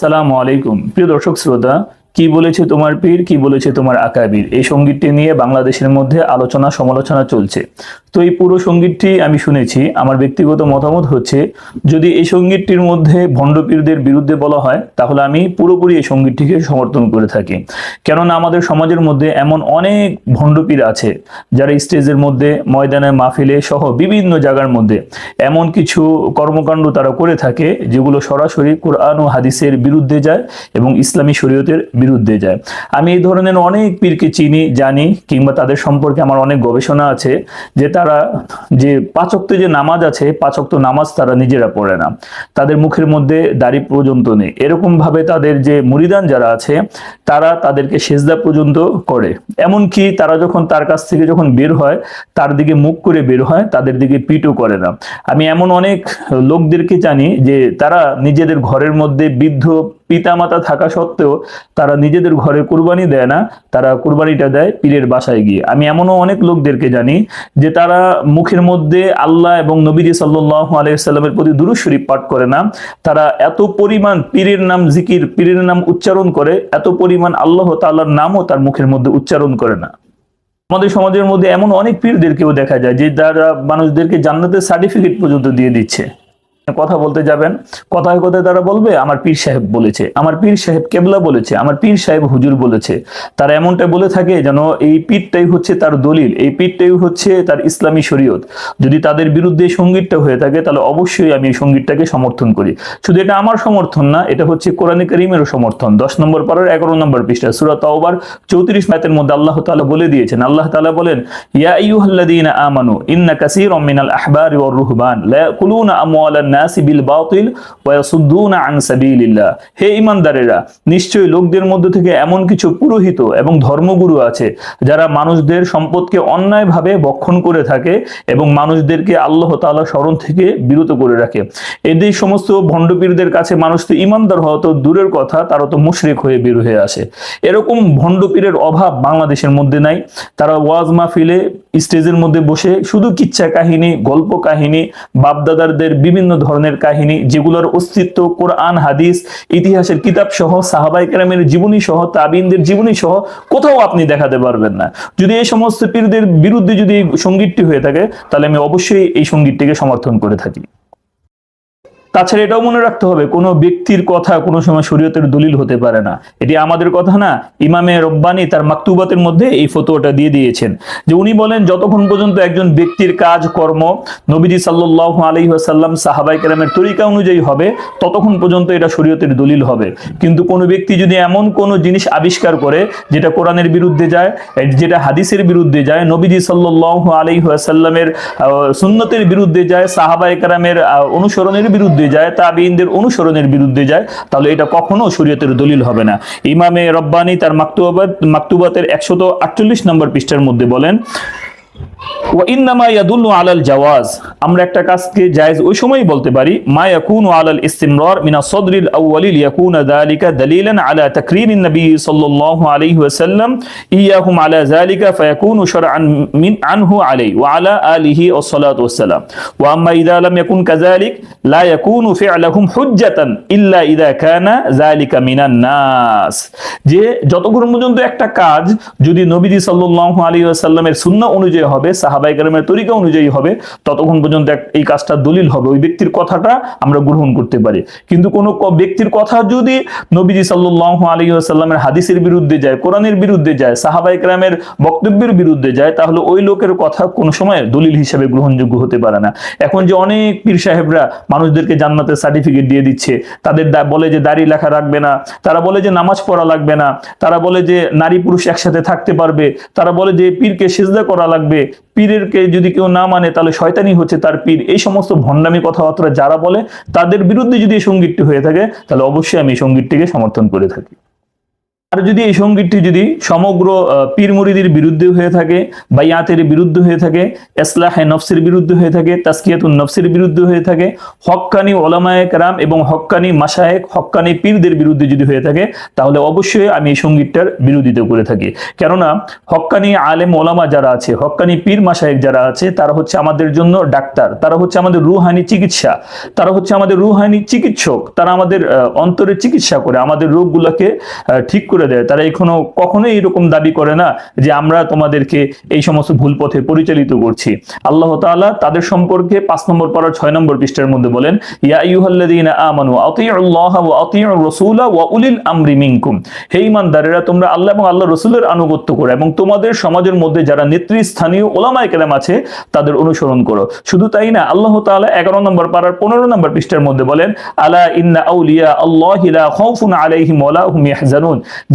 আসসালামু আলাইকুম। প্রিয় দর্শক, শ্রোতা, কি বলেছে তোমার পীর, কি বলেছে তোমার আকাবির? এই সঙ্গীতটি নিয়ে বাংলাদেশের মধ্যে আলোচনা সমালোচনা চলছে। তো এই পুরো সঙ্গীতটি আমি শুনেছি। আমার ব্যক্তিগত মতামত হচ্ছে, যদি এই সঙ্গীতটির মধ্যে ভণ্ডপীরদের বিরুদ্ধে বলা হয়, তাহলে আমি পুরোপুরি এই সঙ্গীতটিকে সমর্থন করে থাকি। কেননা আমাদের সমাজের মধ্যে এমন অনেক ভণ্ডপীর আছে, যারা স্টেজের মধ্যে, ময়দানে, মাহফিলে সহ বিভিন্ন জায়গার মধ্যে এমন কিছু কর্মকাণ্ড তারা করে থাকে, যেগুলো সরাসরি কোরআন ও হাদিসের বিরুদ্ধে যায় এবং ইসলামী শরীয়তের বিরুদ্ধে যায়। আমি এই ধরনের অনেক পীরকে চিনি, জানি, কিংবা তাদের সম্পর্কে আমার অনেক গবেষণা আছে, যে তারা যে পাচক্ত যে নামাজ আছে, পাচক্ত নামাজ তারা নিজেরা পড়ে না। তাদের মুখের মধ্যে দাড়ি পর্যন্ত নেই। এরকম ভাবে তাদের যে মুরিদান যারা আছে, তারা তাদেরকে সেজদা পর্যন্ত করে। এমনকি তারা যখন তার কাছ থেকে যখন বের হয়, তার দিকে মুখ করে বের হয়, তাদের দিকে পিটও করে না। আমি এমন অনেক লোকদেরকে জানি যে তারা নিজেদের ঘরের মধ্যে বৃদ্ধ পিতামাতা থাকা সত্ত্বেও তারা নিজেদের ঘরে কুরবানি দেয় না, তারা কুরবানিটা দেয় পীরের বাসায় গিয়ে। আমি এমনও অনেক লোকদেরকে জানি যে তারা মুখের মধ্যে আল্লাহ এবং নবীজি সাল্লাহ আলাইসাল্লামের প্রতি দুরু শরীফ পাঠ করে না। তারা এত পরিমাণ পীরের নাম জিকির, পীরের নাম উচ্চারণ করে, এত পরিমাণ আল্লাহ তাল্লাহর নামও তার মুখের মধ্যে উচ্চারণ করে না। আমাদের সমাজের মধ্যে এমন অনেক পীরদেরকেও দেখা যায় যে তারা মানুষদেরকে জান্নাতের সার্টিফিকেট পর্যন্ত দিয়ে দিচ্ছে। কথা বলতে যাবেন। কথায় কথায় তারা বলবে, আমার পীর সাহেব বলেছে। আমার পীর সাহেব কেবলা বলেছে। আমার পীর সাহেব হুজুর বলেছে। তারা এমনটা বলে থাকে যেন এই পীরটাই হচ্ছে তার দলিল, এই পীরটাই হচ্ছে তার ইসলামী শরীয়ত। যদি তাদের বিরুদ্ধে সঙ্গীতটা হয়ে থাকে, তাহলে অবশ্যই আমি এই সঙ্গীতটাকে সমর্থন করি। শুধু এটা আমার সমর্থন না, এটা হচ্ছে কোরআন করিমেরও সমর্থন। দশ নম্বর পারার এগারো নম্বর পৃষ্ঠা, সুরা তাওবার, চৌত্রিশ ম্যাথের মধ্যে আল্লাহ তাআলা বলে দিয়েছেন। আল্লাহ তাআলা বলেন, ইয়া আইয়ুহাল্লাযীনা আমানু, ইন্না কাসীরাম মিনাল আহবারি ওয়ার রুহবান, লা ইয়াকুলুনা আমওয়ালান হে ঈমানদারেরা, নিশ্চয়ই লোকদের মধ্যে থেকে এমন কিছু পুরোহিত এবং ধর্মগুরু আছে, যারা মানুষদের সম্পদকে অন্যায়ভাবে বক্ষণ করে থাকে এবং মানুষদেরকে আল্লাহ তাআলা স্মরণ থেকে বিরত করে রাখে। এদের সমস্ত ভণ্ডপীরদের কাছে মানুষ তো ইমানদার হওয়া তো দূরের কথা, তারা তো মুশরিক হয়ে বের হয়ে আসে। এরকম ভণ্ডপীরের অভাব বাংলাদেশের মধ্যে নাই। তারা ওয়াজ মাহফিলে স্টেজের মধ্যে বসে শুধু কিচ্ছা কাহিনী, গল্প কাহিনী বাপদাদারদের বিভিন্ন ধরনের কাহিনী যেগুলোর অস্তিত্ব কোরআন, হাদিস, ইতিহাসের কিতাব সহ সাহাবাই কেরামের জীবনী সহ, তাবিনদের জীবনী সহ কোথাও আপনি দেখাতে পারবেন না। যদি এই সমস্ত পীরদের বিরুদ্ধে যদি সঙ্গীতটি হয়ে থাকে, তাহলে আমি অবশ্যই এই সঙ্গীতটিকে সমর্থন করে থাকি। তাছাড়া এটাও মনে রাখতে হবে, কোনো ব্যক্তির কথা কোনো সময় শরীয়তের দলিল হতে পারে না। এটি আমাদের কথা না, ইমামে রব্বানি তার মাকতুবাতের মধ্যে এই ফতোয়াটা দিয়ে দিয়েছেন। যে উনি বলেন, যতক্ষণ পর্যন্ত একজন ব্যক্তির কাজ, কর্ম নবীজি সাল্লাহ আলী আসাল্লাম সাহাবাই কেরামের তরিকা অনুযায়ী হবে, ততক্ষণ পর্যন্ত এটা শরীয়তের দলিল হবে। কিন্তু কোনো ব্যক্তি যদি এমন কোনো জিনিস আবিষ্কার করে, যেটা কোরআনের বিরুদ্ধে যায়, যেটা হাদিসের বিরুদ্ধে যায়, নবীজি সাল্লাহ আলী আসাল্লামের সুন্নতের বিরুদ্ধে যায় সাহাবাই কেরামের অনুসরণের বিরুদ্ধে বিরুদ্ধে যায় তাবিনদের অনুসরণের বিরুদ্ধে যায়, তাহলে এটা কখনো শরীয়তের দলিল হবে না। ইমামে রব্বানি তার মাকতুবাত, মাকতুবাতের একশত আটচল্লিশ নম্বর পৃষ্ঠার মধ্যে বলেন আমরা একটা কাজকে ওই বলতে পারি যে যতক্ষণ পর্যন্ত একটা কাজ যদি নবীজি সাল্লাল্লাহু আলাইহি ওয়াসাল্লামের সুন্নাহ অনুযায়ী হবে সাহাবাই কালামের তরিকা অনুযায়ী হবে, ততক্ষণ পর্যন্ত এই কাজটা দলিল হবে। ওই ব্যক্তির কথাটা আমরা গ্রহণ করতে পারি। কিন্তু কোন ব্যক্তির কথা যদি নবীজি সাল্লাহ আলী সাল্লামের হাদিসের বিরুদ্ধে যায়, কোরআনের বিরুদ্ধে যায় সাহাবাই কালামের বক্তব্যের বিরুদ্ধে যায়, তাহলে ওই লোকের কথা কোনো সময় দলিল হিসেবে গ্রহণযোগ্য হতে পারে না। এখন যে অনেক পীর সাহেবরা মানুষদেরকে জান্নাতের সার্টিফিকেট দিয়ে দিচ্ছে, তাদের বলে যে দাড়ি লেখা রাখবে না, তারা বলে যে নামাজ পড়া লাগবে না, তারা বলে যে নারী পুরুষ একসাথে থাকতে পারবে, তারা বলে যে পীরকে সেজদা করা লাগবে পীরেরকে যদি কেউ না মানে তাহলে শয়তানি হচ্ছে তার পীর। এই সমস্ত ভণ্ডামি কথাবার্তা যারা বলে, তাদের বিরুদ্ধে যদি এই সঙ্গীতটি হয়ে থাকে, তাহলে অবশ্যই আমি এই সঙ্গীতটিকে সমর্থন করে থাকি। আর যদি এই সঙ্গীতটি যদি সমগ্র পীর মুরিদির বিরুদ্ধে হয়ে থাকে বাইয়াতের বিরুদ্ধে হয়ে থাকে এসলাহে নফসের বিরুদ্ধে হয়ে থাকে তাসকিয়াতুন নফসের বিরুদ্ধে হয়ে থাকে হক্কানি ওলামায়ে কেরাম এবং হক্কানি মাসায়েক হক্কানি পীরদের বিরুদ্ধে যদি হয়ে থাকে তাহলে অবশ্যই আমি এই সঙ্গীতটার বিরোধিতা করে থাকি। কেননা হক্কানি আলেম ওলামা যারা আছে হক্কানি পীর মাসায়েক যারা আছে তারা হচ্ছে আমাদের জন্য ডাক্তার তারা হচ্ছে আমাদের রুহানি চিকিৎসা তারা হচ্ছে আমাদের রুহানি চিকিৎসক তারা আমাদের আহ, অন্তরের চিকিৎসা করে আমাদের রোগগুলোকে ঠিক করে দেয়। তারা এখনও কখনোই এরকম দাবি করে না যে আমরা তোমাদেরকে এই সমস্ত ভুল পথে পরিচালিত করছি। আল্লাহ তাআলা তাদের সম্পর্কে পাঁচ নম্বর পড়ার ছয় নম্বর পৃষ্ঠার মধ্যে বলেন হে তোমরা আল্লাহ এবং আল্লাহ রাসূলের আনুগত্য করো এবং তোমাদের সমাজের মধ্যে যারা নেতৃস্থানীয় ওলামায়ে কেরাম আছে, তাদের অনুসরণ করো। শুধু তাই না, আল্লাহ তাআলা 11 নম্বর পারার 15 নম্বর পৃষ্ঠার মধ্যে বলেন, আলা ইন্না আউলিয়া আল্লাহি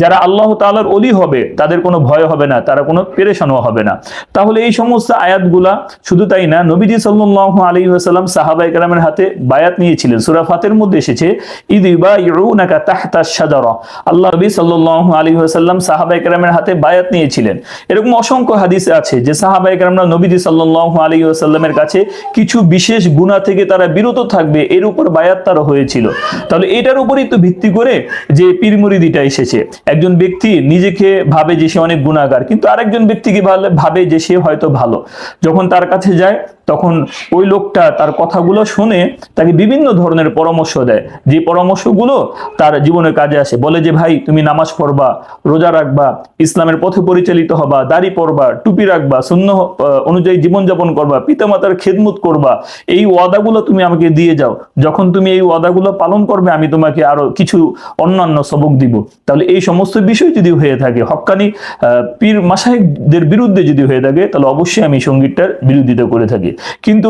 যারা আল্লাহ তাআলার অলি হবে, তাদের কোনো ভয় হবে না, তারা কোনো পেরেশানও হবে না। তাহলে এই সমস্ত আয়াতগুলা শুধু তাই না, নবীজি সাল্লাল্লাহু আলাইহি ওয়াসাল্লাম সাহাবায়ে কেরামের হাতে বায়াত নিয়েছিলেন। সূরা ফাতের মধ্যে এসেছে, ইদ ইউবাইউনাকা তাহতা শাজারা। আল্লাহ নবী সাল্লাল্লাহু আলাইহি ওয়াসাল্লাম সাহাবায়ে কেরামের হাতে বায়াত নিয়েছিলেন। এরকম অসংখ্য হাদিসে আছে যে সাহাবায়ে কেরামরা নবীজি সাল্লাল্লাহু আলী ওয়াসাল্লামের কাছে কিছু বিশেষ গুনাহ থেকে তারা বিরত থাকবে, এর উপর বায়াত তারা হয়েছিল। তাহলে এটার উপরই তো ভিত্তি করে যে পীর মুরিদিটা এসেছে। একজন ব্যক্তি নিজেকে ভাবে যে সে অনেক গুণাগার কিন্তু আরেকজন ব্যক্তিকে ভাবে যে সে হয়তো ভালো। যখন তার কাছে যায় তখন ওই লোকটা তার কথাগুলো শুনে তাকে বিভিন্ন ধরনের পরামর্শ দেয়। যে পরামর্শগুলো তার জীবনের কাজে আসে। বলে যে ভাই তুমি নামাজ পড়বা রোজা রাখবা ইসলামের পথে পরিচালিত হবা দাড়ি পড়বা টুপি রাখবা শূন্য অনুযায়ী জীবনযাপন করবা পিতামাতার খেদমত করবা এই ওয়াদাগুলো তুমি আমাকে দিয়ে যাও। যখন তুমি এই ওয়াদাগুলো পালন করবে আমি তোমাকে আরও কিছু অন্যান্য সবক দিব। তাহলে এই সমস্ত বিষয় যদি হয়ে থাকে হক্কানি আহ, পীর মাসাহেকদের বিরুদ্ধে যদি হয়ে থাকে তাহলে অবশ্যই আমি সঙ্গীতটার বিরোধিতা করে থাকি। কিন্তু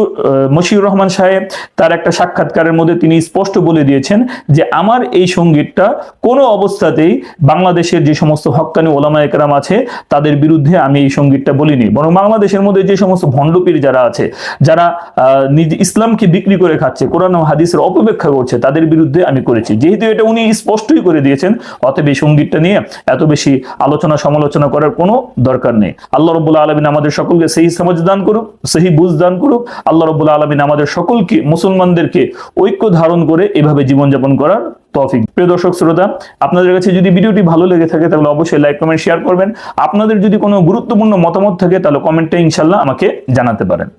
মশিউর রহমান সাহেব তার একটা সাক্ষাৎকারের মধ্যে তিনি স্পষ্ট বলে দিয়েছেন যে আমার এই সঙ্গীতটা কোনো অবস্থাতেই বাংলাদেশের যে সমস্ত হক্কানি ওলামা একরাম আছে, তাদের বিরুদ্ধে আমি এই সঙ্গীতটা বলিনি। বরং বাংলাদেশের মধ্যে যে সমস্ত ভণ্ডপীর যারা আছে, যারা নিজ ইসলামকে বিক্রি করে খাচ্ছে, কোরআন হাদিসের অপব্যাখ্যা করছে, তাদের বিরুদ্ধে আমি করেছি। যেহেতু এটা উনি স্পষ্টই করে দিয়েছেন, অতএব এই সঙ্গীতটা নিয়ে এত বেশি আলোচনা সমালোচনা করার কোনো দরকার নেই। আল্লাহ রব্বুল আলমিন আমাদের সকলকে সেই সমাজ দান করুক সেই বুঝ দান করুক, আল্লাহ রবুল আলমিন আমাদের সকলকে, মুসলমানদেরকে ঐক্য ধারণ করে এভাবে জীবনযাপন করার তফিক প্রিয় দর্শক, শ্রোতা, আপনাদের কাছে যদি ভিডিওটি ভালো লেগে থাকে, তাহলে অবশ্যই লাইক কমেন্ট শেয়ার করবেন। আপনাদের যদি কোনো গুরুত্বপূর্ণ মতামত থাকে, তাহলে কমেন্টে ইনশাল্লাহ আমাকে জানাতে পারেন।